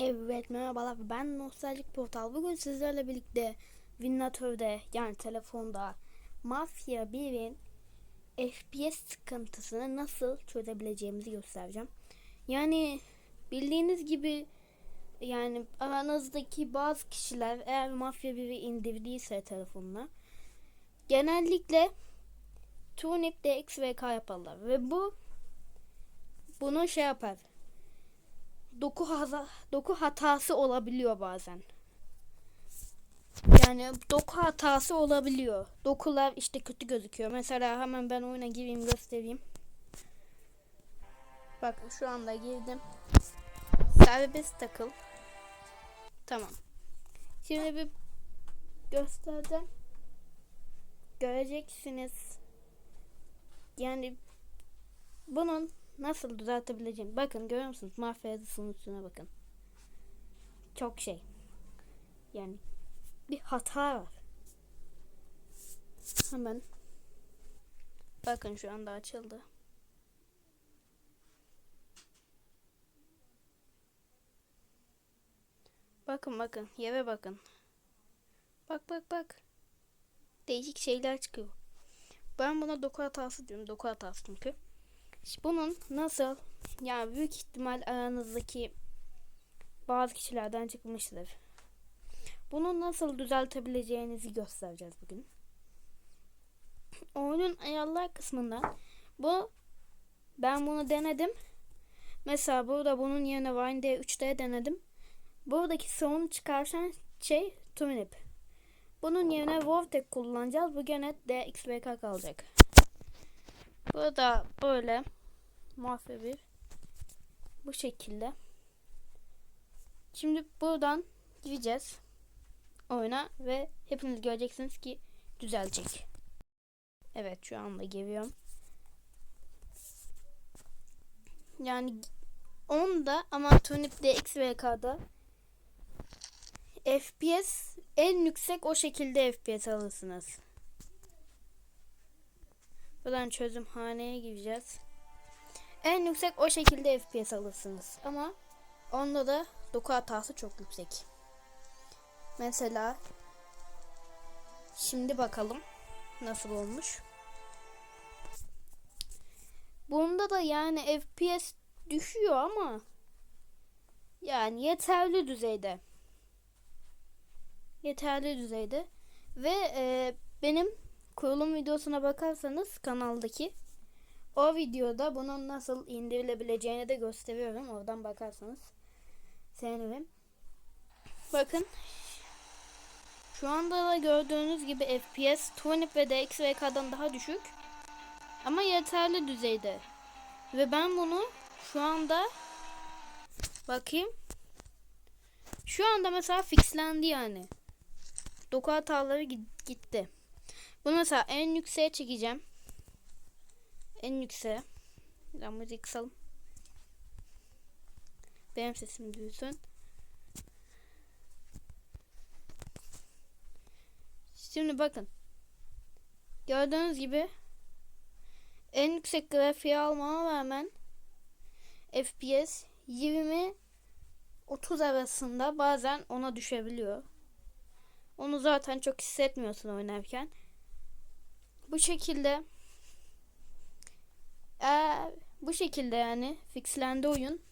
Evet merhabalar ben Nostaljik Portal. Bugün sizlerle birlikte Winatör'de yani telefonda Mafya 1'in FPS sıkıntısını nasıl çözebileceğimizi göstereceğim. Yani bildiğiniz gibi yani aranızdaki bazı kişiler eğer Mafya 1'i indirdiyse telefonuna genellikle Turnip DX ve K yaparlar ve bu bunu şey yapar doku haza, doku hatası olabiliyor bazen. Yani doku hatası olabiliyor. Dokular işte kötü gözüküyor. Mesela hemen ben oyuna gireyim göstereyim. Bakın şu anda girdim. Serbest takıl. Tamam. Şimdi bir göstereceğim. Göreceksiniz. Yani bunun nasıl düzeltebileceğim? Bakın görüyor musunuz? Mafya yazısının üstüne bakın. Çok şey. Yani bir hata var. Hemen bakın şu anda açıldı. Bakın bakın yere bakın. Bak bak bak. Değişik şeyler çıkıyor. Ben buna doku hatası diyorum. Doku hatası çünkü. Bunun nasıl yani büyük ihtimal aranızdaki bazı kişilerden çıkmıştır. Bunu nasıl düzeltebileceğinizi göstereceğiz bugün. Oyunun ayarlar kısmından bu ben bunu denedim. Mesela burada bunun yerine Wine D3'te denedim. Buradaki sorunu çıkarsan şey Tunip. Bunun yerine Vortex kullanacağız. Bu gene DXVK kalacak. Burada böyle mafya bir bu şekilde. Şimdi buradan gireceğiz oyuna ve hepiniz göreceksiniz ki düzelecek. Evet şu anda giriyorum. Yani onda ama Turnip DX ve K'da FPS en yüksek o şekilde FPS alırsınız. Buradan çözümhaneye gireceğiz. En yüksek o şekilde FPS alırsınız. Ama onda da doku hatası çok yüksek. Mesela şimdi bakalım nasıl olmuş. Bunda da yani FPS düşüyor ama yani yeterli düzeyde. Yeterli düzeyde ve e, benim kurulum videosuna bakarsanız kanaldaki o videoda bunun nasıl indirilebileceğini de gösteriyorum. Oradan bakarsanız sevinirim. Bakın şu anda da gördüğünüz gibi FPS Turnip ve DXVK'dan daha düşük. Ama yeterli düzeyde. Ve ben bunu şu anda bakayım. Şu anda mesela fixlendi yani. Doku hataları gitti. Bunu mesela en yükseğe çekeceğim. En yükseğe. Ben müzik kısalım. Benim sesim duysun. Şimdi bakın. Gördüğünüz gibi en yüksek grafiği almama rağmen FPS 20 30 arasında bazen ona düşebiliyor. Onu zaten çok hissetmiyorsun oynarken. Bu şekilde bu şekilde yani fixlendi oyun.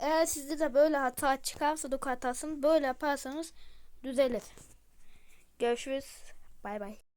Eğer sizde de böyle hata çıkarsa doku hatasını böyle yaparsanız düzelir. Görüşürüz. Bay bay.